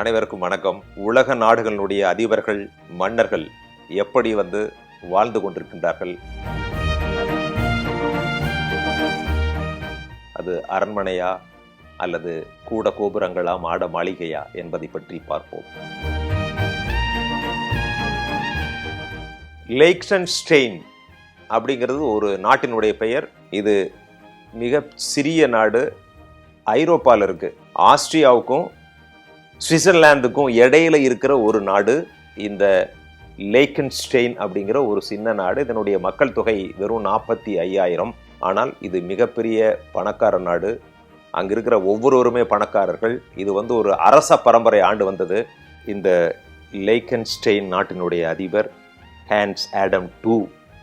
அனைவருக்கும் வணக்கம். உலக நாடுகளினுடைய அதிபர்கள் மன்னர்கள் எப்படி வந்து வாழ்ந்து கொண்டிருக்கின்றார்கள்? அது அரண்மனையா அல்லது கூட கோபுரங்களா மாட மாளிகையா என்பதை பற்றி பார்ப்போம். லேக்டன் ஸ்டெயின் அப்படிங்கிறது ஒரு நாட்டினுடைய பெயர். இது மிக சிறிய நாடு. ஐரோப்பாவில் இருக்கு. ஆஸ்திரியாவுக்கும் சுவிட்சர்லாந்துக்கும் இடையில இருக்கிற ஒரு நாடு இந்த லேக்கன்ஸ்டெயின் அப்படிங்கிற ஒரு சின்ன நாடு. இதனுடைய மக்கள் தொகை வெறும் நாற்பத்தி ஐயாயிரம். ஆனால் இது மிகப்பெரிய பணக்கார நாடு. அங்கே இருக்கிற ஒவ்வொருவருமே பணக்காரர்கள். இது வந்து ஒரு அரச பரம்பரை ஆண்டு வந்தது. இந்த லேக்கன்ஸ்டெயின் நாட்டினுடைய அதிபர் ஹேண்ட்ஸ் ஆடம் டூ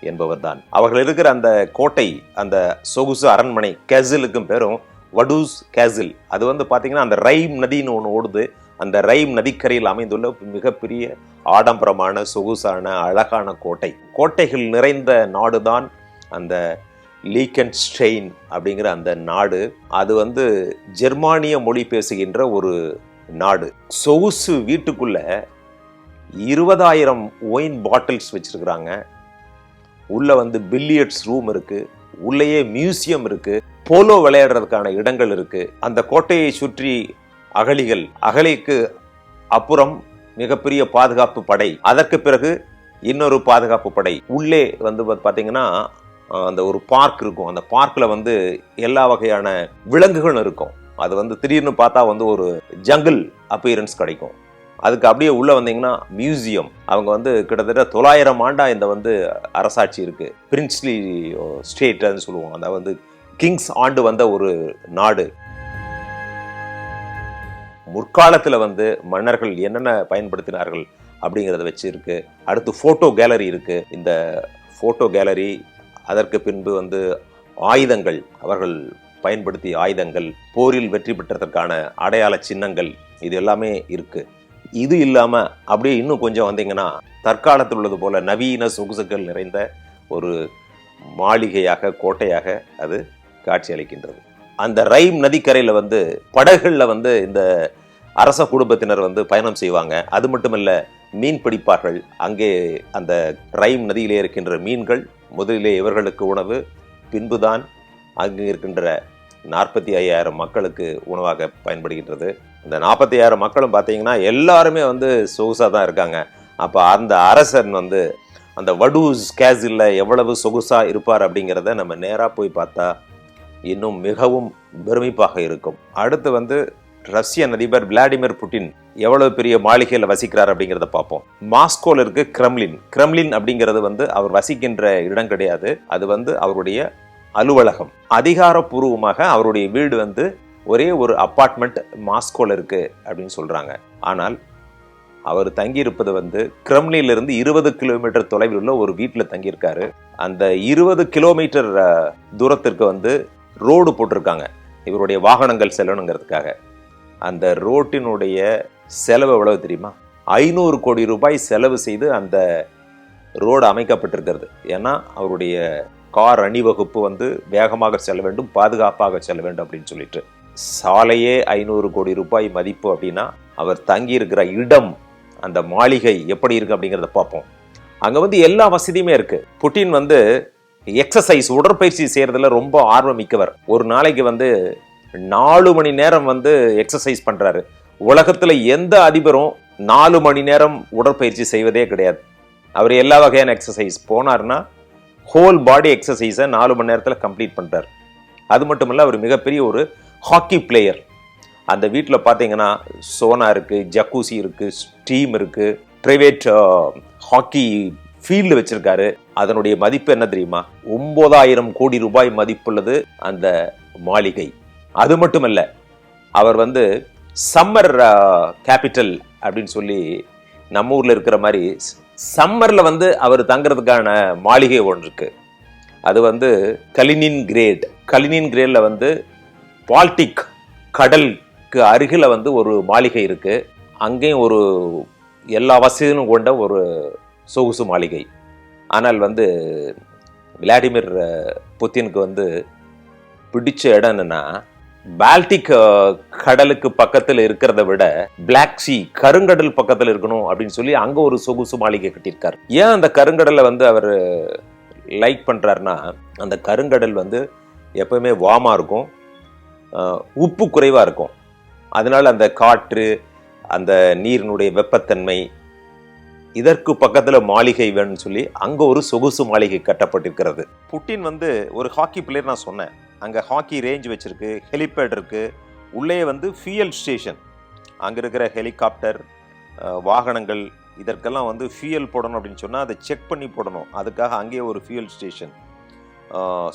என்பவர் தான் அவர்கள் இருக்கிற அந்த கோட்டை அந்த சொகுசு அரண்மனை கேசிலுக்கும் பேரும் வடூஸ் கேசில். அது வந்து பார்த்தீங்கன்னா அந்த ரைம் நதின்னு ஒன்று ஓடுது. அந்த ரைம் நதிக்கரையில் அமைந்துள்ள மிகப்பெரிய ஆடம்பரமான சொகுசான அழகான கோட்டை. கோட்டைகள் நிறைந்த நாடுதான் அந்த லீக்கன்ஸ்டெயின் அப்படிங்கிற அந்த நாடு. அது வந்து ஜெர்மானிய மொழி பேசுகின்ற ஒரு நாடு. சொகுசு வீட்டுக்குள்ள இருபதாயிரம் ஒயின் பாட்டில்ஸ் வச்சிருக்கிறாங்க. உள்ள வந்து பில்லியட்ஸ் ரூம் இருக்கு. உள்ளேயே மியூசியம் இருக்கு. போலோ விளையாடுறதுக்கான இடங்கள் இருக்கு. அந்த கோட்டையை சுற்றி அகழிகள். அகழிக்கு அப்புறம் மிகப்பெரிய பாதுகாப்பு படை. அதற்கு பிறகு இன்னொரு பாதுகாப்பு படை. உள்ளே வந்து பார்த்தீங்கன்னா அந்த ஒரு பார்க் இருக்கும். அந்த பார்க்கில் வந்து எல்லா வகையான விலங்குகளும் இருக்கும். அது வந்து திடீர்னு பார்த்தா வந்து ஒரு ஜங்கிள் அப்பியரன்ஸ் கிடைக்கும். அதுக்கு அப்படியே உள்ளே வந்தீங்கன்னா மியூசியம் அவங்க வந்து கிட்டத்தட்ட தொள்ளாயிரம் ஆண்டா இந்த வந்து அரசாட்சி இருக்குது பிரின்ஸ்லி ஸ்டேட்னு சொல்லுவோம். அந்த வந்து கிங்ஸ் ஆண்டு வந்த ஒரு நாடு. முற்காலத்தில் வந்து மன்னர்கள் என்னென்ன பயன்படுத்தினார்கள் அப்படிங்கிறத வச்சு இருக்கு அடுத்து ஃபோட்டோ கேலரி இருக்கு. இந்த ஃபோட்டோ கேலரி அதற்கு பின்பு வந்து ஆயுதங்கள் அவர்கள் பயன்படுத்திய ஆயுதங்கள் போரில் வெற்றி பெற்றதற்கான அடையாள சின்னங்கள் இது எல்லாமே இருக்கு. இது இல்லாமல் அப்படியே இன்னும் கொஞ்சம் வந்தீங்கன்னா தற்காலத்தில் உள்ளது போல நவீன சொகுசுகள் நிறைந்த ஒரு மாளிகையாக கோட்டையாக அது காட்சி அளிக்கின்றது அந்த ரைம் நதிக்கரையில் வந்து படகுகளில் வந்து இந்த அரச குடும்பத்தினர் வந்து பயணம் செய்வாங்க. அது மட்டுமல்ல மீன் பிடிப்பார்கள். அங்கே அந்த ரைம் நதியிலே இருக்கின்ற மீன்கள் முதலிலே இவர்களுக்கு உணவு பின்புதான் அங்கு இருக்கின்ற நாற்பத்தி ஐயாயிரம் மக்களுக்கு உணவாக பயன்படுகின்றது. இந்த நாற்பத்தி ஐயாயிரம் மக்களும் பார்த்தீங்கன்னா எல்லாருமே வந்து சொகுசாக தான் இருக்காங்க. அப்போ அந்த அரசன் வந்து அந்த வடூஸ் கேஸில் எவ்வளவு சொகுசாக இருப்பார் அப்படிங்கிறத நம்ம நேராக போய் பார்த்தா இன்னும் மிகவும் பெருமிப்பாக இருக்கும். அடுத்து வந்து ரஷ்யன் அதிபர் விளாடிமிர் புட்டின் எவ்வளவு பெரிய மாளிகையில் வசிக்கிறார் அப்படிங்கிறத பார்ப்போம். மாஸ்கோல இருக்கு கிரெம்லின் கிரெம்லின் அப்படிங்கிறது வந்து அவர் வசிக்கின்ற இடம் கிடையாது. அது வந்து அவருடைய அலுவலகம். அதிகாரப்பூர்வமாக அவருடைய வீடு வந்து ஒரே ஒரு அப்பார்ட்மெண்ட் மாஸ்கோல இருக்கு அப்படின்னு சொல்றாங்க. ஆனால் அவர் தங்கியிருப்பது வந்து கிரெம்லின்ல இருபது கிலோமீட்டர் தொலைவில் உள்ள ஒரு வீட்டில் தங்கியிருக்காரு. அந்த இருபது கிலோமீட்டர் தூரத்திற்கு வந்து ரோடு போட்டிருக்காங்க. இவருடைய வாகனங்கள் செல்லணுங்கிறதுக்காக. அந்த ரோட்டினுடைய செலவு எவ்வளவு தெரியுமா? ஐநூறு கோடி ரூபாய் செலவு செய்து அந்த ரோடு அமைக்கப்பட்டிருக்கிறது. ஏன்னா அவருடைய கார் அணிவகுப்பு வந்து வேகமாக செல்ல வேண்டும் பாதுகாப்பாக செல்ல வேண்டும் அப்படின்னு சொல்லிட்டு. சாலையே ஐநூறு கோடி ரூபாய் மதிப்பு அப்படின்னா அவர் தங்கி இருக்கிற இடம் அந்த மாளிகை எப்படி இருக்கு அப்படிங்கிறத பார்ப்போம். அங்கே வந்து எல்லா வசதியுமே இருக்கு. புட்டின் வந்து எக்ஸசைஸ் உடற்பயிற்சி செய்யறதுல ரொம்ப ஆர்வம் மிக்கவர். ஒரு நாளைக்கு வந்து நாலு மணி நேரம் வந்து எக்ஸசைஸ் பண்ணுறாரு உலகத்தில் எந்த அதிபரும் நாலு மணி நேரம் உடற்பயிற்சி செய்வதே கிடையாது. அவர் எல்லா வகையான எக்ஸசைஸ் போனார்னா ஹோல் பாடி எக்ஸசைஸை நாலு மணி நேரத்தில் கம்ப்ளீட் பண்றார். அது மட்டும் இல்லை அவர் மிகப்பெரிய ஒரு ஹாக்கி பிளேயர் அந்த வீட்டில் பார்த்தீங்கன்னா சோனா இருக்குது ஜக்கூசி இருக்குது ஸ்டீம் இருக்குது பிரைவேட் ஹாக்கி ஃபீல்டு வச்சுருக்காரு. அதனுடைய மதிப்பு என்ன தெரியுமா? ஒம்பதாயிரம் கோடி ரூபாய் மதிப்புள்ளது அந்த மாளிகை. அது மட்டும் இல்லை அவர் வந்து சம்மர் கேபிட்டல் அப்படின்னு சொல்லி நம்ம ஊரில் இருக்கிற மாதிரி சம்மரில் வந்து அவர் தங்குறதுக்கான மாளிகை ஒன்று இருக்கு. அது வந்து கலினின் கிரேட் கலினின் கிரேட்ல வந்து பால்டிக் கடலுக்கு அருகில் வந்து ஒரு மாளிகை இருக்கு. அங்கேயும் ஒரு எல்லா வசதியும் கொண்ட ஒரு சொகுசு மாளிகை. ஆனால் வந்து விளாடிமிர் புத்தினுக்கு வந்து பிடிச்ச இடம் என்னென்னா பால்டிக் uh, கடலுக்கு பக்கத்தில் இருக்கிறத விட பிளாக் சி கருங்கடல் பக்கத்தில் இருக்கணும் அப்படின்னு சொல்லி அங்க ஒரு சொகுசு மாளிகை கட்டியிருக்காரு. ஏன் அந்த கருங்கடலை வந்து அவர் லைக் பண்ணுறாருன்னா அந்த கருங்கடல் வந்து எப்பவுமே வாமா இருக்கும் உப்பு குறைவாக இருக்கும். அதனால் அந்த காற்று அந்த நீரினுடைய வெப்பத்தன்மை இதற்கு பக்கத்தில் மாளிகை வேணும்னு சொல்லி அங்கே ஒரு சொகுசு மாளிகை கட்டப்பட்டிருக்கிறது. புட்டின் வந்து ஒரு ஹாக்கி பிளேயர் நான் சொன்னேன். அங்கே ஹாக்கி ரேஞ்ச் வச்சுருக்கு ஹெலிபேட் இருக்குது உள்ளே வந்து ஃபியல் ஸ்டேஷன் அங்கே இருக்கிற ஹெலிகாப்டர் வாகனங்கள் இதற்கெல்லாம் வந்து ஃபியூயல் போடணும் அப்படின்னு சொன்னால் அதை செக் பண்ணி போடணும். அதுக்காக அங்கேயே ஒரு fuel station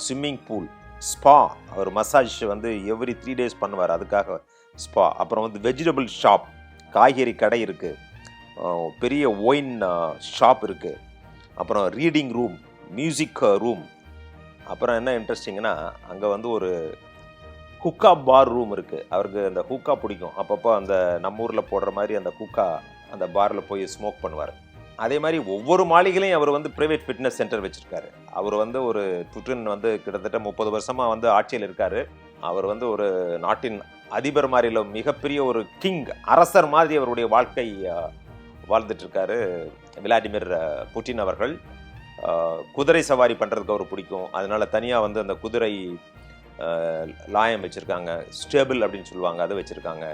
swimming pool spa அவர் மசாஜ் வந்து எவ்ரி த்ரீ டேஸ் பண்ணுவார். அதுக்காக ஸ்பா அப்புறம் வந்து வெஜிடபிள் ஷாப் காய்கறி கடை இருக்குது பெரிய ஒயின் ஷாப் இருக்குது அப்புறம் ரீடிங் ரூம் மியூசிக் ரூம் அப்புறம் என்ன இன்ட்ரெஸ்டிங்னா அங்கே வந்து ஒரு ஹுக்கா பார் ரூம் இருக்குது அவருக்கு அந்த ஹூக்கா பிடிக்கும். அப்பப்போ அந்த நம்ம ஊரில் போடுற மாதிரி அந்த ஹூக்கா அந்த பாரில் போய் ஸ்மோக் பண்ணுவார். அதே மாதிரி ஒவ்வொரு மாளிகையிலையும் அவர் வந்து ப்ரைவேட் ஃபிட்னஸ் சென்டர் வச்சுருக்காரு. அவர் வந்து ஒரு துட்டின் வந்து கிட்டத்தட்ட முப்பது வருஷமாக வந்து ஆட்சியில் இருக்கார். அவர் வந்து ஒரு நாட்டின் அதிபர் மாதிரி மிகப்பெரிய ஒரு கிங் அரசர் மாதிரி அவருடைய வாழ்க்கை வாழ்ந்துட்டுருக்காரு விளாடிமிர் புட்டின் அவர்கள். குதிரை சவாரி பண்ணுறதுக்கு அவர் பிடிக்கும். அதனால தனியாக வந்து அந்த குதிரை லாயம் வச்சுருக்காங்க. ஸ்டேபிள் அப்படின்னு சொல்லுவாங்க அதை வச்சுருக்காங்க.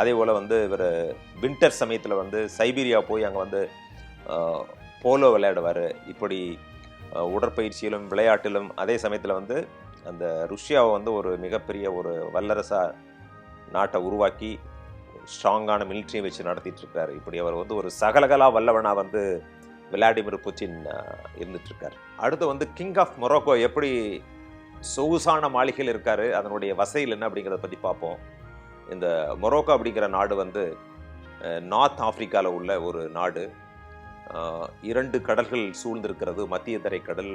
அதே போல் வந்து இவர் வின்டர் சமயத்தில் வந்து சைபீரியா போய் அங்கே வந்து போலோ விளையாடுவார். இப்படி உடற்பயிற்சியிலும் விளையாட்டிலும் அதே சமயத்தில் வந்து அந்த ருஷ்யாவை வந்து ஒரு மிகப்பெரிய ஒரு வல்லரசா நாட்டை உருவாக்கி ஸ்ட்ராங்கான மிலிட்ரியை வச்சு நடத்திட்டு இருக்காரு. இப்படி அவர் வந்து ஒரு சகலகலா வல்லவனா வந்து விளாடிமிர் புட்டின் இருந்துட்டு அடுத்து வந்து கிங் ஆஃப் மொரோக்கோ எப்படி சொகுசான மாளிகையில் இருக்காரு அதனுடைய வசையில் என்ன அப்படிங்கிறத பற்றி பார்ப்போம். இந்த மொரோக்கோ அப்படிங்கிற நாடு வந்து நார்த் ஆப்ரிக்காவில் உள்ள ஒரு நாடு. இரண்டு கடல்கள் சூழ்ந்திருக்கிறது. மத்திய தரைக்கடல்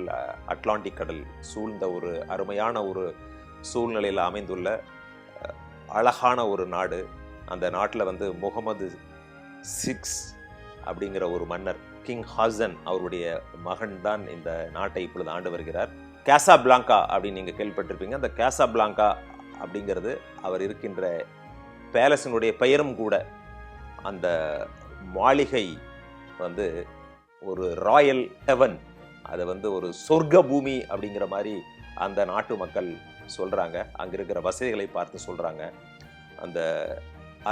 அட்லாண்டிக் கடல் சூழ்ந்த ஒரு அருமையான ஒரு சூழ்நிலையில் அமைந்துள்ள அழகான ஒரு நாடு. அந்த நாட்டில் வந்து முகமது சிக்ஸ் அப்படிங்கிற ஒரு மன்னர் கிங் ஹாசன் அவருடைய மகன் தான் இந்த நாட்டை இப்பொழுது ஆண்டு வருகிறார். கேசா பிளாங்கா அப்படின்னு நீங்கள் கேள்விப்பட்டிருப்பீங்க. அந்த கேசா பிளாங்கா அப்படிங்கிறது அவர் இருக்கின்ற பேலஸினுடைய பெயரும் கூட அந்த மாளிகை வந்து ஒரு ராயல் ஹெவன் அது வந்து ஒரு சொர்க்க பூமி அப்படிங்கிற மாதிரி அந்த நாட்டு மக்கள் சொல்கிறாங்க அங்கே இருக்கிற வசதிகளை பார்த்து சொல்கிறாங்க அந்த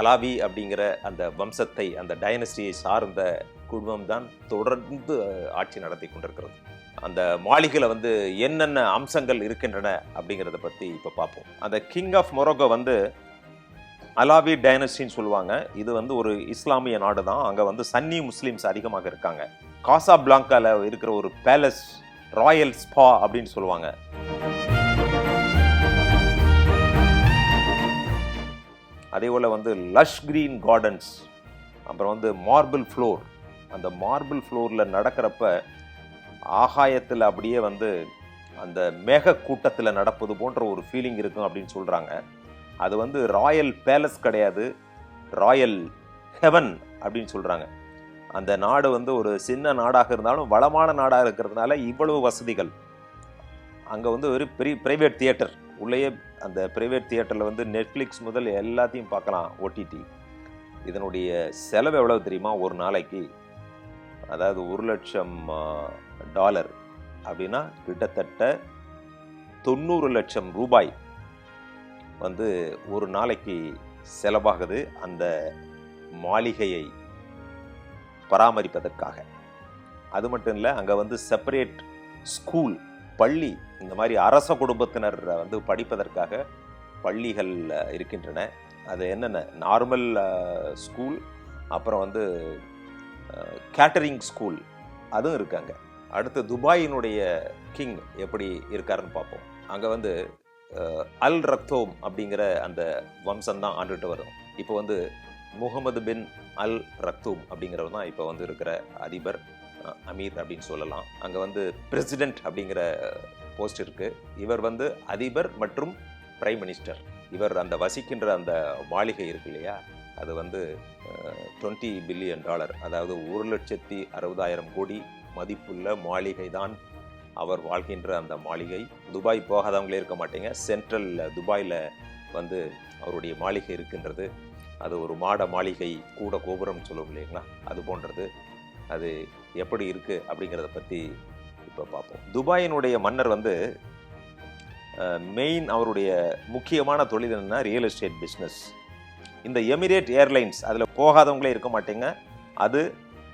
அலாவி அப்படிங்கிற அந்த வம்சத்தை அந்த டைனஸ்டியை சார்ந்த குடும்பம் தான் தொடர்ந்து ஆட்சி நடத்தி கொண்டிருக்கிறது. அந்த மாளிகையில் வந்து என்னென்ன அம்சங்கள் இருக்கின்றன அப்படிங்கிறத பற்றி இப்போ பார்ப்போம். அந்த கிங் ஆஃப் மொரோக்கோ வந்து அலாவி டைனஸ்டின்னு சொல்லுவாங்க. இது வந்து ஒரு இஸ்லாமிய நாடு தான் அங்கே வந்து சன்னி முஸ்லீம்ஸ் அதிகமாக இருக்காங்க. காசா பிளாங்கால இருக்கிற ஒரு பேலஸ் ராயல் ஸ்பா அப்படின்னு சொல்லுவாங்க. அதே போல் வந்து லஷ் கிரீன் கார்டன்ஸ் அப்புறம் வந்து மார்பிள் ஃப்ளோர் அந்த மார்பிள் ஃப்ளோரில் நடக்கிறப்ப ஆகாயத்தில் அப்படியே வந்து அந்த மேக கூட்டத்தில் நடப்பது போன்ற ஒரு ஃபீலிங் இருக்கும் அப்படின்னு சொல்கிறாங்க அது வந்து ராயல் பேலஸ் கிடையாது ராயல் ஹெவன் அப்படின்னு சொல்கிறாங்க அந்த நாடு வந்து ஒரு சின்ன நாடாக இருந்தாலும் வளமான நாடாக இருக்கிறதுனால இவ்வளவு வசதிகள். அங்கே வந்து ஒரு பெரிய ப்ரைவேட் தியேட்டர் உள்ளேயே அந்த ப்ரைவேட் தியேட்டரில் வந்து நெட்ஃப்ளிக்ஸ் முதல் எல்லாத்தையும் பார்க்கலாம் ஓடிடி இதனுடைய செலவு எவ்வளவு தெரியுமா? ஒரு நாளைக்கு அதாவது ஒரு லட்சம் டாலர் அப்படின்னா கிட்டத்தட்ட தொண்ணூறு லட்சம் ரூபாய் வந்து ஒரு நாளைக்கு செலவாகுது அந்த மாளிகையை பராமரிப்பதற்காக. அது மட்டும் இல்லை அங்கே வந்து செப்பரேட் ஸ்கூல் பள்ளி இந்த மாதிரி அரச குடும்பத்தினர் வந்து படிப்பதற்காக பள்ளிகள் இருக்கின்றன. அது என்னென்ன? நார்மல் ஸ்கூல் அப்புறம் வந்து கேட்டரிங் ஸ்கூல் அதுவும் இருக்காங்க. அடுத்து துபாயினுடைய கிங் எப்படி இருக்காருன்னு பார்ப்போம். அங்கே வந்து அல் ரக்தோம் அப்படிங்கிற அந்த வம்சம் தான் ஆண்டுகிட்டு வரும். இப்போ வந்து முகமது பின் அல் ரக்தூம் அப்படிங்கிறவர் தான் இப்போ வந்து இருக்கிற அதிபர் அமீர் அப்படின்னு சொல்லலாம். அங்கே வந்து பிரசிடென்ட் அப்படிங்கிற போஸ்ட் இருக்குது இவர் வந்து அதிபர் மற்றும் பிரைம் மினிஸ்டர். இவர் அந்த வசிக்கின்ற அந்த மாளிகை இருக்கு இல்லையா? அது வந்து டுவெண்ட்டி பில்லியன் டாலர் அதாவது ஒரு லட்சத்தி அறுபதாயிரம் கோடி மதிப்புள்ள மாளிகை தான் அவர் வாழ்கின்ற அந்த மாளிகை. துபாய் போகாதவங்களே இருக்க மாட்டீங்க. சென்ட்ரல் துபாயில் வந்து அவருடைய மாளிகை இருக்கின்றது. அது ஒரு மாட மாளிகை கூட கோபுரம் சொல்லுவோம் இல்லைங்களா? அது போன்றது. அது எப்படி இருக்குது அப்படிங்கிறத பற்றி இப்போ பார்ப்போம். துபாயினுடைய மன்னர் வந்து மெயின் அவருடைய முக்கியமான தொழில் என்னென்னா ரியல் எஸ்டேட் பிஸ்னஸ் இந்த எமிரேட் ஏர்லைன்ஸ் அதில் போகாதவங்களே இருக்க மாட்டேங்க. அது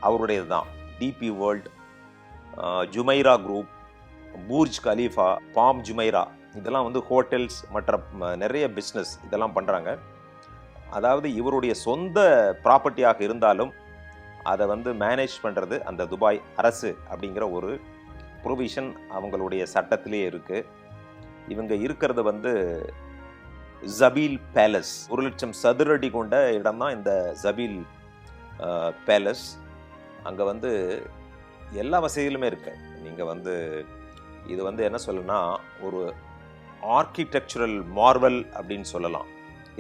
அவருடையது தான் DP world Jumeirah group Burj Khalifa Palm Jumeirah இதெல்லாம் வந்து ஹோட்டல்ஸ் மற்ற நிறைய பிஸ்னஸ் இதெல்லாம் பண்ணுறாங்க அதாவது இவருடைய சொந்த ப்ராப்பர்ட்டியாக இருந்தாலும் அதை வந்து மேனேஜ் பண்ணுறது அந்த துபாய் அரசு அப்படிங்கிற ஒரு ப்ரொவிஷன் அவங்களுடைய சட்டத்திலே இருக்குது இவங்க இருக்கிறது வந்து ஜபீல் பேலஸ் ஒரு லட்சம் சதுரடி கொண்ட இடம் தான் இந்த ஜபீல் பேலஸ் அங்கே வந்து எல்லா வசதிகளுமே இருக்கு. நீங்கள் வந்து இது வந்து என்ன சொல்லணும்னா ஒரு ஆர்கிடெக்சுரல் மார்வல் அப்படின்னு சொல்லலாம்.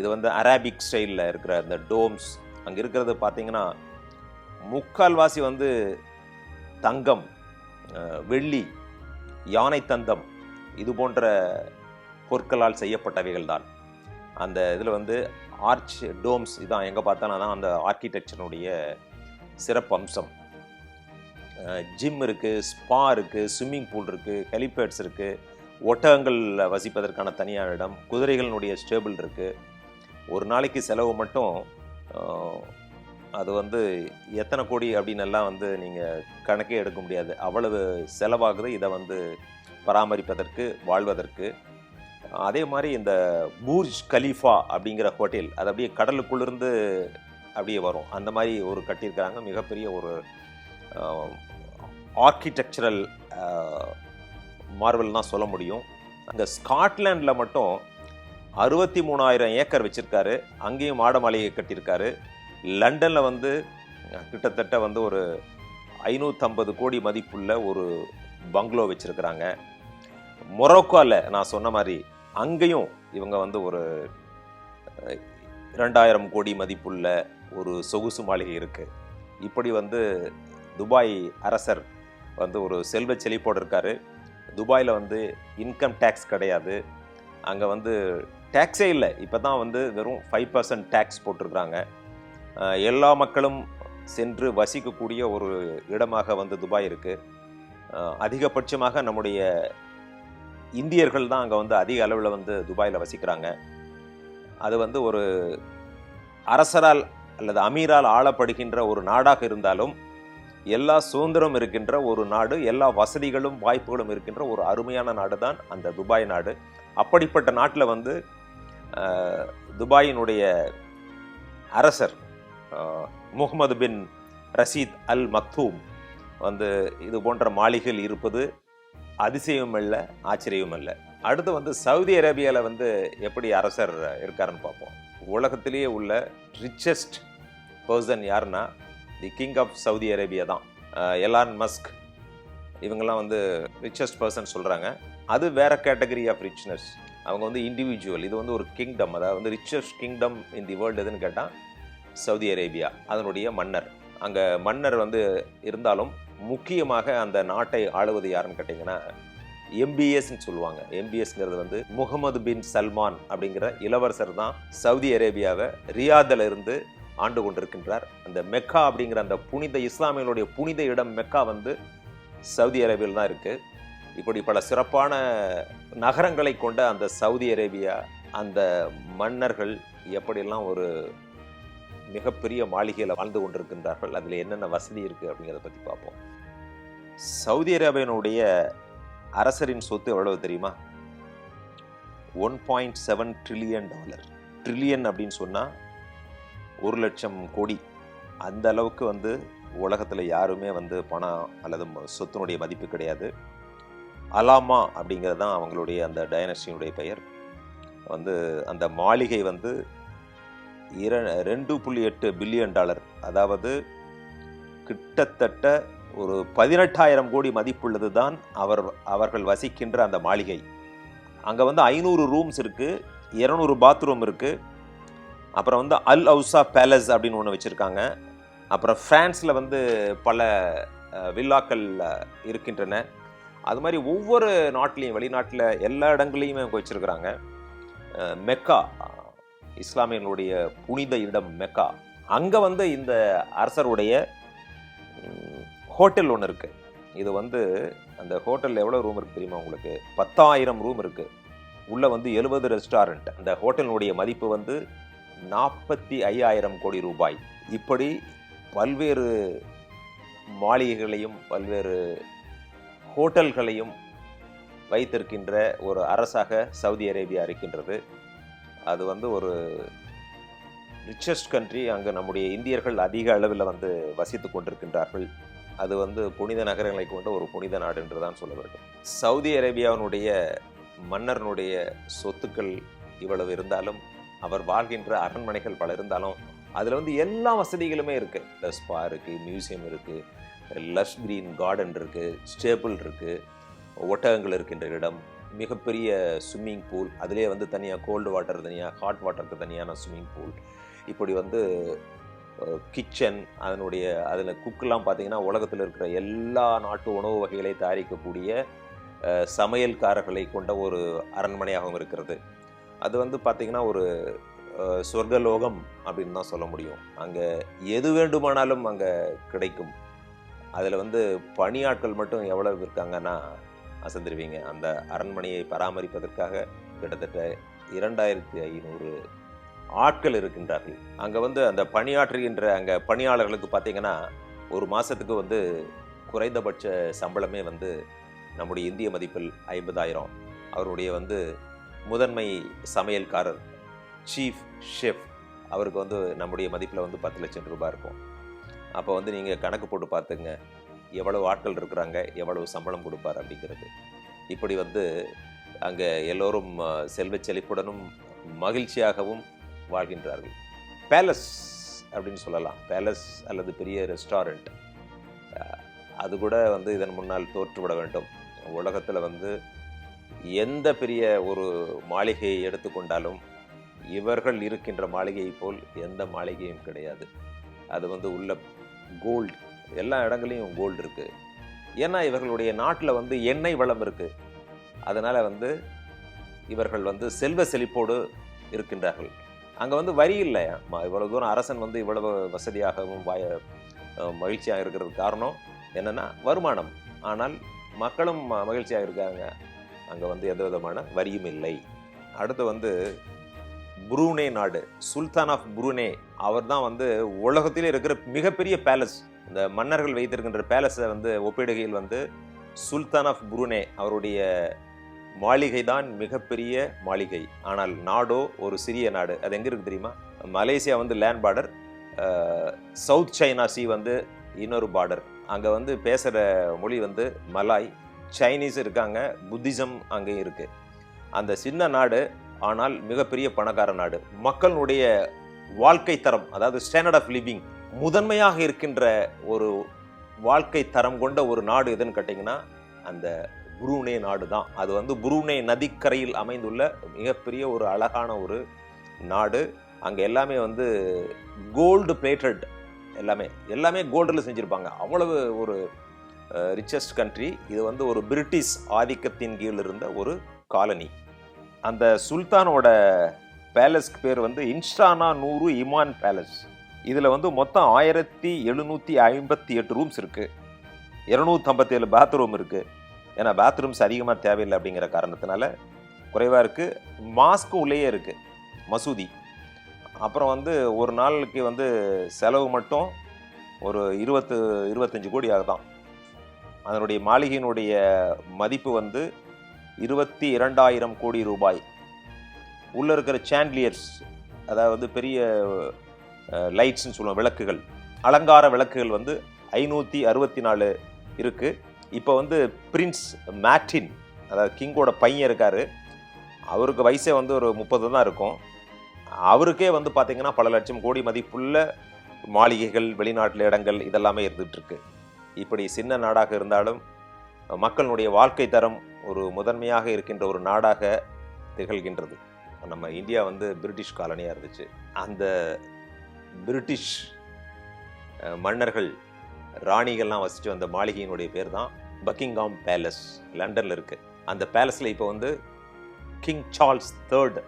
இது வந்து அராபிக் ஸ்டைலில் இருக்கிற இந்த டோம்ஸ் அங்கே இருக்கிறது பார்த்தீங்கன்னா முக்கால்வாசி வந்து தங்கம் வெள்ளி யானை தந்தம் இது போன்ற பொருட்களால் செய்யப்பட்டவைகள் தான் அந்த இதில் வந்து ஆர்ச் டோம்ஸ் இதான். எங்கே பார்த்தாலும் அதான் அந்த ஆர்கிடெக்சருடைய சிறப்பு அம்சம். ஜிம் இருக்குது ஸ்பா இருக்குது ஸ்விம்மிங் பூல் இருக்குது ஹெலிபேட்ஸ் இருக்குது ஒட்டகங்கள் வசிப்பதற்கான தனியார் இடம் குதிரைகளினுடைய ஸ்டேபிள் இருக்குது ஒரு நாளைக்கு செலவு மட்டும் அது வந்து எத்தனை கோடி அப்படின்னு எல்லாம் வந்து நீங்கள் கணக்கே எடுக்க முடியாது. அவ்வளவு செலவாகுது. இதை வந்து பராமரிப்பதற்கு வாழ்வதற்கு. அதே மாதிரி இந்த பூர்ஜ் கலீஃபா அப்படிங்கிற ஹோட்டல் அது அப்படியே கடலுக்குள்ளிருந்து அப்படியே வரும். அந்த மாதிரி ஒரு கட்டியிருக்கிறாங்க. மிகப்பெரிய ஒரு ஆர்கிடெக்சரல் மார்வல் தான் சொல்ல முடியும். அந்த ஸ்காட்லாண்டில் மட்டும் அறுபத்தி மூணாயிரம் ஏக்கர் வச்சுருக்காரு. அங்கேயும் மாட மாளிகை கட்டியிருக்காரு. லண்டனில் வந்து கிட்டத்தட்ட வந்து ஒரு ஐநூற்றம்பது கோடி மதிப்புள்ள ஒரு பங்களோ வச்சுருக்கிறாங்க. மொரோக்கோவில் நான் சொன்ன மாதிரி அங்கேயும் இவங்க வந்து ஒரு இரண்டாயிரம் கோடி மதிப்புள்ள ஒரு சொகுசு மாளிகை இருக்குது இப்படி வந்து துபாய் அரசர் வந்து ஒரு செல்வ செழிப்போடு இருக்காரு. துபாயில் வந்து இன்கம் டேக்ஸ் கிடையாது. அங்கே வந்து டேக்ஸே இல்லை. இப்போ தான் வந்து வெறும் ஃபைவ் பர்சன்ட் டேக்ஸ் போட்டிருக்கிறாங்க. எல்லா மக்களும் சென்று வசிக்கக்கூடிய ஒரு இடமாக வந்து துபாய் இருக்குது அதிகபட்சமாக நம்முடைய இந்தியர்கள் தான் அங்கே வந்து அதிக அளவில் வந்து துபாயில் வசிக்கிறாங்க. அது வந்து ஒரு அரசரால் அல்லது அமீரால் ஆளப்படுகின்ற ஒரு நாடாக இருந்தாலும் எல்லா சுதந்திரம் இருக்கின்ற ஒரு நாடு எல்லா வசதிகளும் வாய்ப்புகளும் இருக்கின்ற ஒரு அருமையான நாடு தான் அந்த துபாய் நாடு. அப்படிப்பட்ட நாட்டில் வந்து துபாயினுடைய அரசர் முகமது பின் ரஷீத் அல் மக்தூம் வந்து இது போன்ற மாளிகைகள் இருப்பது அதிசயம் இல்லை ஆச்சரியம் இல்லை அடுத்து வந்து சவுதி அரேபியாவில் வந்து எப்படி அரசர் இருக்காருன்னு பார்ப்போம். உலகத்திலேயே உள்ள ரிச்சஸ்ட் பர்சன் யாருன்னா the king of Saudi Arabia தான். எலான் மஸ்க் இவங்கெல்லாம் வந்து ரிச்சஸ்ட் பர்சன் சொல்கிறாங்க அது வேற கேட்டகரி ஆஃப் ரிச்னஸ் அவங்க வந்து இண்டிவிஜுவல் இது வந்து ஒரு கிங்டம் அதாவது வந்து richest kingdom in the world எதுன்னு கேட்டால் சவுதி அரேபியா அதனுடைய மன்னர். அங்கே மன்னர் வந்து இருந்தாலும் முக்கியமாக அந்த நாட்டை ஆளுவது யாருன்னு கேட்டிங்கன்னா எம்பிஎஸ்ன்னு சொல்லுவாங்க. எம்பிஎஸ்ங்கிறது வந்து முகமது பின் சல்மான் அப்படிங்கிற இளவரசர் தான் சவுதி அரேபியாவை ரியாதில் இருந்து ஆண்டு கொண்டிருக்கின்றார். அந்த மெக்கா அப்படிங்கிற அந்த புனித இஸ்லாமியர்களுடைய புனித இடம் மெக்கா வந்து சவுதி அரேபியில் தான் இருக்குது இப்படி பல சிறப்பான நகரங்களை கொண்ட அந்த சவுதி அரேபியா அந்த மன்னர்கள் எப்படியெல்லாம் ஒரு மிகப்பெரிய மாளிகையில் வாழ்ந்து கொண்டிருக்கின்றார்கள். அதில் என்னென்ன வசதி இருக்குது அப்படிங்கிறத பற்றி பார்ப்போம். சவுதி அரேபியனுடைய அரசரின் சொத்து எவ்வளவு தெரியுமா? One point seven trillion dollar trillion அப்படின்னு சொன்னால் ஒரு லட்சம் கோடி. அந்த அளவுக்கு வந்து உலகத்தில் யாருமே வந்து பணம் அல்லது சொத்தினுடைய மதிப்பு கிடையாது. அலாமா அப்படிங்கிறது தான் அவங்களுடைய அந்த டைனஸ்டியினுடைய பெயர். வந்து அந்த மாளிகை வந்து இர ரெண்டு புள்ளி எட்டு பில்லியன் டாலர். அதாவது கிட்டத்தட்ட ஒரு பதினெட்டாயிரம் கோடி மதிப்புள்ளது தான் அவர் அவர்கள் வசிக்கின்ற அந்த மாளிகை. அங்கே வந்து ஐநூறு ரூம்ஸ் இருக்குது இரநூறு பாத்ரூம் இருக்குது அப்புறம் வந்து அல் அவுசா பேலஸ் அப்படின்னு ஒன்று வச்சுருக்காங்க. அப்புறம் ஃப்ரான்ஸில் வந்து பல வில்லாக்கள் இருக்கின்றன. அது மாதிரி ஒவ்வொரு நாட்டிலையும் வெளிநாட்டில் எல்லா இடங்களையுமே அவங்க வச்சுருக்குறாங்க. மெக்கா இஸ்லாமியர்களுடைய புனித இடம் மெக்கா. அங்கே வந்து இந்த அரசருடைய ஹோட்டல் ஒன்று இருக்குது இது வந்து அந்த ஹோட்டலில் எவ்வளோ ரூம் இருக்குது தெரியுமா உங்களுக்கு? பத்தாயிரம் ரூம் இருக்குது உள்ள வந்து எழுபது ரெஸ்டாரண்ட் அந்த ஹோட்டலினுடைய மதிப்பு வந்து நாற்பத்தி ஐயாயிரம் கோடி ரூபாய். இப்படி பல்வேறு மாளிகைகளையும் பல்வேறு ஹோட்டல்களையும் வைத்திருக்கின்ற ஒரு அரசாக சவுதி அரேபியா இருக்கின்றது. அது வந்து ஒரு ரிச்சஸ்ட் கண்ட்ரி அங்கே நம்முடைய இந்தியர்கள் அதிக அளவில் வந்து வசித்து கொண்டிருக்கின்றார்கள். அது வந்து புனித நகரங்களை கொண்ட ஒரு புனித நாடு என்று தான் சொல்ல வேண்டும். சவுதி அரேபியாவினுடைய மன்னர்னுடைய சொத்துக்கள் இவ்வளவு இருந்தாலும் அவர் வாழ்கின்ற அரண்மனைகள் பல இருந்தாலும் அதில் வந்து எல்லா வசதிகளுமே இருக்குது ஸ்பா இருக்குது மியூசியம் இருக்குது லஷ் கிரீன் கார்டன் இருக்குது ஸ்டேபிள் இருக்குது ஒட்டகங்கள் இருக்கின்ற இடம் மிகப்பெரிய ஸ்விம்மிங் பூல் அதிலே வந்து தனியாக கோல்டு வாட்டர் தனியாக ஹாட் வாட்டருக்கு தனியான ஸ்விம்மிங் பூல் இப்படி வந்து கிச்சன் அதனுடைய அதில் குக்கெல்லாம் பார்த்தீங்கன்னா உலகத்தில் இருக்கிற எல்லா நாட்டு உணவு வகைகளை தயாரிக்கக்கூடிய சமையல்காரர்களை கொண்ட ஒரு அரண்மனையாகவும் இருக்கிறது. அது வந்து பார்த்திங்கன்னா ஒரு சொர்க்கலோகம் அப்படின்னு தான் சொல்ல முடியும். அங்கே எது வேண்டுமானாலும் அங்கே கிடைக்கும். அதில் வந்து பணியாட்கள் மட்டும் எவ்வளவு இருக்காங்கன்னா அசந்திருவீங்க. அந்த அரண்மனையை பராமரிப்பதற்காக கிட்டத்தட்ட இரண்டாயிரத்தி ஐநூறு ஆட்கள் இருக்கின்றார்கள். அங்கே வந்து அந்த பணியாற்றுகின்ற அங்கே பணியாளர்களுக்கு பார்த்தீங்கன்னா ஒரு மாதத்துக்கு வந்து குறைந்தபட்ச சம்பளமே வந்து நம்முடைய இந்திய மதிப்பில் ஐம்பதாயிரம். அவருடைய வந்து முதன்மை சமையல்காரர் சீஃப் ஷெஃப் அவருக்கு வந்து நம்முடைய மதிப்பில் வந்து பத்து லட்சம் ரூபாய் இருக்கும். அப்போ வந்து நீங்கள் கணக்கு போட்டு பார்த்துங்க எவ்வளவு ஆட்கள் இருக்கிறாங்க எவ்வளவு சம்பளம் கொடுப்பார் அப்படிங்கிறது. இப்படி வந்து அங்கே எல்லோரும் செல்வ செழிப்புடனும் மகிழ்ச்சியாகவும் வாழ்கின்றார்கள். பேலஸ் அப்படின்னு சொல்லலாம். பேலஸ் அல்லது பெரிய ரெஸ்டாரண்ட் அது கூட வந்து இதன் முன்னால் தோற்றுவிட வேண்டும். உலகத்தில் வந்து எந்த பெரிய ஒரு மாளிகையை எடுத்துக்கொண்டாலும் இவர்கள் இருக்கின்ற மாளிகையை போல் எந்த மாளிகையும் கிடையாது. அது வந்து உள்ள கோல்டு எல்லா இடங்களையும் கோல்டு இருக்குது ஏன்னா இவர்களுடைய நாட்டில் வந்து எண்ணெய் வளம் இருக்குது அதனால் வந்து இவர்கள் வந்து செல்வ செழிப்போடு இருக்கின்றார்கள். அங்கே வந்து வரி இல்லையா ம- இவ்வளவு தூரம் அரசன் வந்து இவ்வளவு வசதியாகவும் வாய மகிழ்ச்சியாக இருக்கிறது காரணம் என்னென்னா வருமானம். ஆனால் மக்களும் ம- மகிழ்ச்சியாக இருக்காங்க. அங்கே வந்து எந்த விதமான வரியும் இல்லை. அடுத்து வந்து புரூனே நாடு. சுல்தான் ஆஃப் புரூனே. அவர் தான் வந்து உலகத்திலே இருக்கிற மிகப்பெரிய பேலஸ் இந்த மன்னர்கள் வைத்திருக்கின்ற பேலஸை வந்து ஒப்பிடுகையில் வந்து சுல்தான் ஆஃப் புருனே அவருடைய மாளிகை தான் மிகப்பெரிய மாளிகை. ஆனால் நாடோ ஒரு சிறிய நாடு. அது எங்கே இருக்குது தெரியுமா? மலேசியா வந்து land border south China sea வந்து இன்னொரு பார்டர் அங்கே வந்து பேசுகிற மொழி வந்து மலாய். சைனீஸ் இருக்காங்க புத்திசம் அங்கேயும் இருக்குது அந்த சின்ன நாடு ஆனால் மிகப்பெரிய பணக்கார நாடு. மக்களுடைய வாழ்க்கை தரம் அதாவது ஸ்டாண்டர்ட் ஆஃப் லிவிங் முதன்மையாக இருக்கின்ற ஒரு வாழ்க்கை தரம் கொண்ட ஒரு நாடு எதுன்னு கேட்டிங்கன்னா அந்த புரூனே நாடு தான் அது வந்து புரூனே நதிக்கரையில் அமைந்துள்ள மிகப்பெரிய ஒரு அழகான ஒரு நாடு. அங்கே எல்லாமே வந்து கோல்டு பிளேட்டட் எல்லாமே எல்லாமே கோல்டில் செஞ்சுருப்பாங்க. அவ்வளவு ஒரு ரிச்சஸ்ட் கண்ட்ரி இது வந்து ஒரு பிரிட்டிஷ் ஆதிக்கத்தின் கீழ் இருந்த ஒரு காலனி. அந்த சுல்தானோட பேலஸ்க்கு பேர் வந்து இன்ஸ்டானா நூறு இமான் பேலஸ் இதில் வந்து மொத்தம் ஆயிரத்தி எழுநூற்றி ஐம்பத்தி எட்டு ரூம்ஸ் இருக்குது இரநூத்தம்பத்தேழு பாத்ரூம் இருக்குது ஏன்னா பாத்ரூம்ஸ் அதிகமாக தேவையில்லை அப்படிங்கிற காரணத்தினால குறைவாக இருக்குது மாஸ்க்கு உள்ளேயே இருக்குது மசூதி. அப்புறம் வந்து ஒரு நாளுக்கு வந்து செலவு மட்டும் ஒரு இருபத்து இருபத்தஞ்சு கோடி ஆகுதான். அதனுடைய மாளிகையினுடைய மதிப்பு வந்து இருபத்தி இரண்டாயிரம் கோடி ரூபாய். உள்ளே இருக்கிற சாண்ட்லியர்ஸ் அதாவது பெரிய லைட்ஸ்ன்னு சொல்லுவோம் விளக்குகள். அலங்கார விளக்குகள் வந்து ஐநூற்றி அறுபத்தி நாலு இருக்குது இப்போ வந்து பிரின்ஸ் மேட்டின் அதாவது கிங்கோட பையன் இருக்கார். அவருக்கு வயசே வந்து ஒரு முப்பது தான் இருக்கும். அவருக்கே வந்து பார்த்திங்கன்னா பல லட்சம் கோடி மதிப்புள்ள மாளிகைகள் வெளிநாட்டில் இடங்கள் இதெல்லாமே இருந்துகிட்ருக்கு இப்படி சின்ன நாடாக இருந்தாலும் மக்களுடைய வாழ்க்கை தரம் ஒரு முதன்மையாக இருக்கின்ற ஒரு நாடாக திகழ்கின்றது. நம்ம இந்தியா வந்து பிரிட்டிஷ் காலனியாக இருந்துச்சு. அந்த பிரிட்டிஷ் மன்னர்கள் ராணிகள்லாம் வசித்து வந்த மாளிகையினுடைய பேர் தான் பக்கிங்காம் பேலஸ் லண்டனில் இருக்குது அந்த பேலஸில் இப்போ வந்து கிங் சார்ல்ஸ் தேர்ட்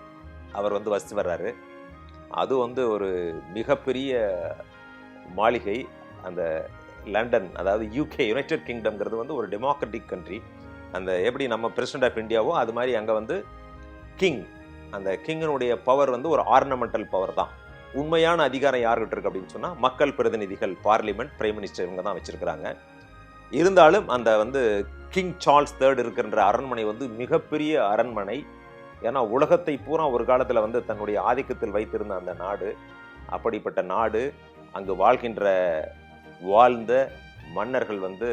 அவர் வந்து வசித்து வர்றாரு. அது வந்து ஒரு மிகப்பெரிய மாளிகை. அந்த லண்டன் அதாவது யூகே யுனைடெட் கிங்டம்ங்கிறது வந்து ஒரு டெமோக்ராட்டிக் கண்ட்ரி அந்த எப்படி நம்ம பிரசிடென்ட் ஆஃப் இந்தியாவோ அது மாதிரி அங்கே வந்து கிங் அந்த கிங்கினுடைய பவர் வந்து ஒரு ஆர்னமெண்டல் பவர் தான். உண்மையான அதிகாரம் யார்கிட்ட இருக்கு அப்படின்னு சொன்னால் மக்கள் பிரதிநிதிகள் பார்லிமெண்ட் பிரைம் மினிஸ்டர் இவங்க தான் வச்சுருக்கிறாங்க. இருந்தாலும் அந்த வந்து கிங் சார்ல்ஸ் தேர்ட் இருக்கின்ற அரண்மனை வந்து மிகப்பெரிய அரண்மனை. ஏன்னா உலகத்தை பூரா ஒரு காலத்தில் வந்து தன்னுடைய ஆதிக்கத்தில் வைத்திருந்த அந்த நாடு. அப்படிப்பட்ட நாடு அங்கு வாழ்கின்ற வாழ்ந்த மன்னர்கள் வந்து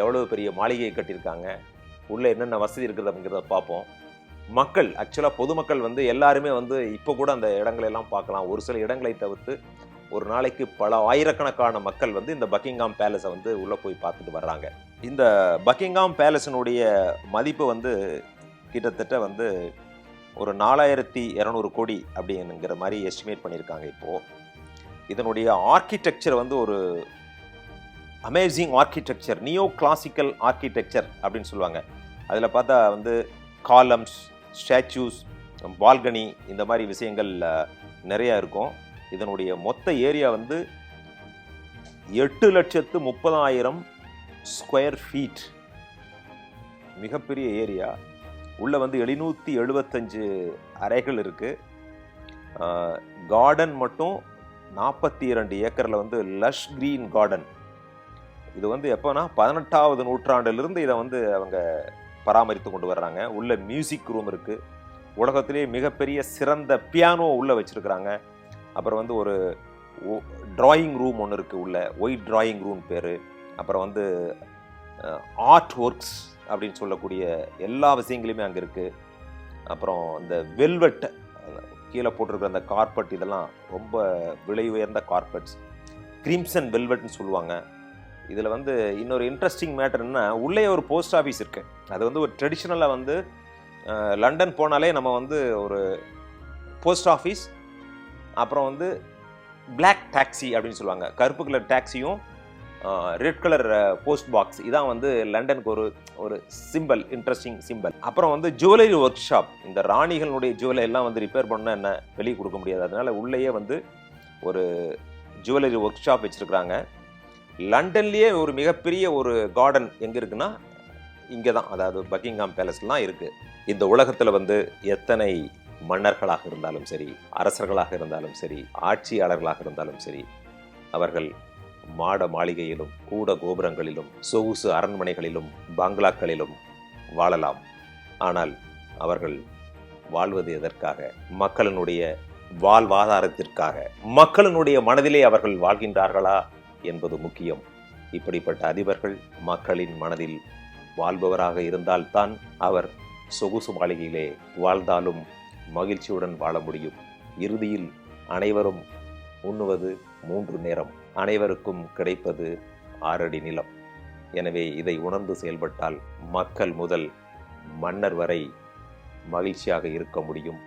எவ்வளவு பெரிய மாளிகையை கட்டியிருக்காங்க. உள்ளே என்னென்ன வசதி இருக்குது அப்படிங்கிறத பார்ப்போம். மக்கள் ஆக்சுவலாக பொதுமக்கள் வந்து எல்லாருமே வந்து இப்போ கூட அந்த இடங்களெல்லாம் பார்க்கலாம். ஒரு சில இடங்களை தவிர்த்து ஒரு நாளைக்கு பல ஆயிரக்கணக்கான மக்கள் வந்து இந்த பக்கிங்காம் பேலஸை வந்து உள்ளே போய் பார்த்துட்டு வர்றாங்க. இந்த பக்கிங்காம் பேலஸினுடைய மதிப்பு வந்து கிட்டத்தட்ட வந்து ஒரு நாலாயிரத்தி இரநூறு கோடி அப்படிங்கிற மாதிரி எஸ்டிமேட் பண்ணியிருக்காங்க இப்போது இதனுடைய ஆர்கிடெக்சர் வந்து ஒரு amazing architecture neo classical architecture அப்படின்னு சொல்லுவாங்க. அதில் பார்த்தா வந்து காலம்ஸ் ஸ்டாச்சூஸ் பால்கனி இந்த மாதிரி விஷயங்கள் நிறையா இருக்கும். இதனுடைய மொத்த ஏரியா வந்து எட்டு லட்சத்து முப்பதாயிரம் ஸ்கொயர் ஃபீட். மிகப்பெரிய ஏரியா. உள்ளே வந்து எழுநூற்றி எழுபத்தஞ்சு அறைகள் இருக்குது கார்டன் மட்டும் நாற்பத்தி இரண்டு ஏக்கரில் வந்து லஷ் கிரீன் கார்டன் இது வந்து எப்போனா பதினெட்டாவது நூற்றாண்டிலிருந்து இதை வந்து அவங்க பராமரித்து கொண்டு வர்றாங்க. உள்ள மியூசிக் ரூம் இருக்குது உலகத்திலே மிகப்பெரிய சிறந்த பியானோ உள்ளே வச்சுருக்குறாங்க. அப்புறம் வந்து ஒரு ட்ராயிங் ரூம் ஒன்று இருக்குது உள்ள. ஒயிட் ட்ராயிங் ரூம் பேர். அப்புறம் வந்து ஆர்ட் ஒர்க்ஸ் அப்படின்னு சொல்லக்கூடிய எல்லா விஷயங்களுமே அங்கே இருக்குது அப்புறம் இந்த வெல்வெட் கீழே போட்டிருக்கிற அந்த கார்பெட் இதெல்லாம் ரொம்ப விலை உயர்ந்த கார்பெட்ஸ் கிரீம்சன் வெல்வெட்னு சொல்லுவாங்க. இதில் வந்து இன்னொரு இன்ட்ரெஸ்டிங் மேட்டர்னா உள்ளே ஒரு போஸ்ட் ஆஃபீஸ் இருக்குது அது வந்து ஒரு ட்ரெடிஷ்னலாக வந்து லண்டன் போனாலே நம்ம வந்து ஒரு போஸ்ட் ஆஃபீஸ் அப்புறம் வந்து பிளாக் டாக்ஸி அப்படின்னு சொல்லுவாங்க. கருப்பு கலர் டாக்ஸியும் ரெட் கலர் போஸ்ட் பாக்ஸ் இதான் வந்து லண்டனுக்கு ஒரு ஒரு சிம்பல் இன்ட்ரெஸ்டிங் சிம்பல் அப்புறம் வந்து ஜுவல்லரி ஒர்க் ஷாப் இந்த ராணிகளுடைய ஜுவல்லரி எல்லாம் வந்து ரிப்பேர் பண்ண என்ன? வெளியே கொடுக்க முடியாது. அதனால உள்ளேயே வந்து ஒரு ஜுவல்லரி ஒர்க் ஷாப் வச்சுருக்குறாங்க. லண்டன்லேயே ஒரு மிகப்பெரிய ஒரு கார்டன் எங்கே இருக்குன்னா இங்கே தான் அதாவது பக்கிங்ஹாம் பேலஸ்லாம் இருக்குது இந்த உலகத்தில் வந்து எத்தனை மன்னர்களாக இருந்தாலும் சரி அரசர்களாக இருந்தாலும் சரி ஆட்சியாளர்களாக இருந்தாலும் சரி அவர்கள் மாட மாளிகையிலும் கூட கோபுரங்களிலும் சொகுசு அரண்மனைகளிலும் பங்களாக்களிலும் வாழலாம். ஆனால் அவர்கள் வாழ்வது எதற்காக? மக்களினுடைய வாழ்வாதாரத்திற்காக. மக்களினுடைய மனதிலே அவர்கள் வாழ்கின்றார்களா? என்பது முக்கியம். இப்படிப்பட்ட அதிபர்கள் மக்களின் மனதில் வாழ்பவராக இருந்தால்தான் அவர் சொகுசு மாளிகையிலே வாழ்ந்தாலும் மகிழ்ச்சியுடன் வாழ முடியும். இறுதியில் அனைவரும் உண்ணுவது மூன்று நேரம் அனைவருக்கும் கிடைப்பது ஆறடி நிலம். எனவே இதை உணர்ந்து செயல்பட்டால் மக்கள் முதல் மன்னர் வரை மகிழ்ச்சியாக இருக்க முடியும்.